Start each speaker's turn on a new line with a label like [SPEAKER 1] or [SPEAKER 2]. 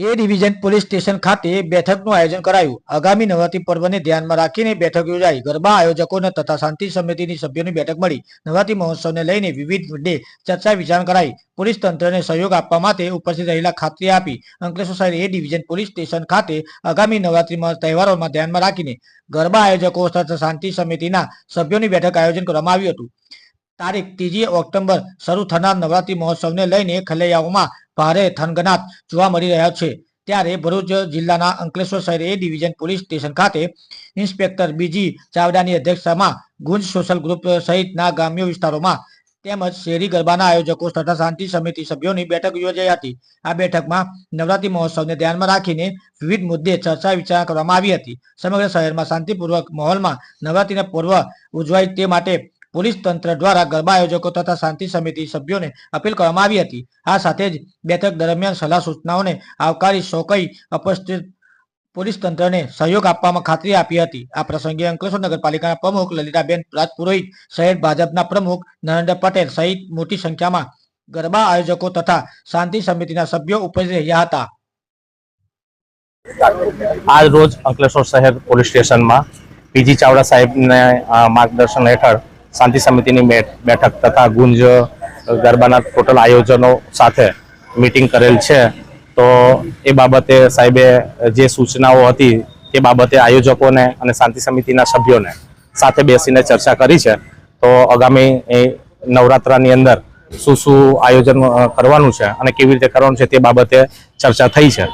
[SPEAKER 1] એ division police station ખાતે બેઠકનું આયોજન કરાયું. આગામી નવરાત્રી પર્વને ધ્યાનમાં રાખીને બેઠક યોજાઈ. ગરબા આયોજકોને તથા શાંતિ સમિતિની સભ્યોની બેઠક મળી. નવરાત્રી મહોત્સવને લઈને વિવિધ મુદ્દે ચર્ચા વિચારણા કરાઈ. પોલીસ તંત્રને સહયોગ આપવા માટે ઉપસ્થિત રહેલા ખાતરી આપી અંકલેશ્વર શહેર એ ડિવિઝન પોલીસ સ્ટેશન ખાતે આગામી નવરાત્રીમાં તહેવારોમાં ધ્યાનમાં રાખીને ગરબા આયોજકો તથા શાંતિ સમિતિના સભ્યોની બેઠક આયોજન કરવામાં આવ્યું હતું. તારીખ ત્રીજી ઓક્ટોબર શરૂ થનાર નવરાત્રી મહોત્સવને લઈને ખલૈયાઓમાં ભારે થનગનાટ જોવા મળી રહ્યા છે. ત્યારે ભરૂચ જિલ્લાના અંકલેશ્વર શહેર એ ડિવિઝન પોલીસ સ્ટેશન ખાતે ઇન્સ્પેક્ટર બીજી ચાવડાની અધ્યક્ષતામાં ગુંજ સોશિયલ ગ્રુપ સહિતના ગ્રામ્ય વિસ્તારોમાં તેમજ શેરી ગરબાના આયોજકો તથા શાંતિ સમિતિ સભ્યોની બેઠક યોજાઈ હતી. આ બેઠકમાં નવરાત્રી મહોત્સવને ધ્યાનમાં રાખીને વિવિધ મુદ્દે ચર્ચા વિચારણા કરવામાં આવી હતી. સમગ્ર શહેરમાં શાંતિપૂર્વક માહોલમાં નવરાત્રીના પર્વ ઉજવાય તે માટે પોલીસ તંત્ર દ્વારા ગરબા આયોજકો તથા શાંતિ સમિતિ સભ્યોને અપીલ કરવામાં આવી હતી. આ સાથે જ બેઠક દરમિયાન સલાહ સૂચનાઓને આવકારી સોકઈ ઉપસ્થિત પોલીસ તંત્રને સહયોગ આપવામાં ખાતરી આપી હતી. આ પ્રસંગે અંકલેશ્વર નગરપાલિકાના પ્રમુખ લલિતાબેન રાજપુરોહિત, શહેર ભાજપના પ્રમુખ નરેન્દ્ર પટેલ સહિત મોટી સંખ્યામાં ગરબા આયોજકો તથા શાંતિ સમિતિના સભ્યો ઉપસ્થિત રહ્યા હતા.
[SPEAKER 2] આજ રોજ અંકલેશ્વર શહેર પોલીસ સ્ટેશનમાં પીજી ચાવડા સાહેબને માર્ગદર્શન હેઠળ શાંતિ સમિતિની બેઠ- બેઠક તથા ગુંજ ગરબાના ટોટલ આયોજનો સાથે મીટિંગ કરેલ છે. તો એ બાબતે સાહેબે જે સૂચનાઓ હતી તે બાબતે આયોજકોને અને શાંતિ સમિતિના સભ્યોને સાથે બેસીને ચર્ચા કરી છે. તો આગામી નવરાત્રાની અંદર શું શું આયોજન કરવાનું છે અને કેવી રીતે કરવાનું છે તે બાબતે ચર્ચા થઈ છે.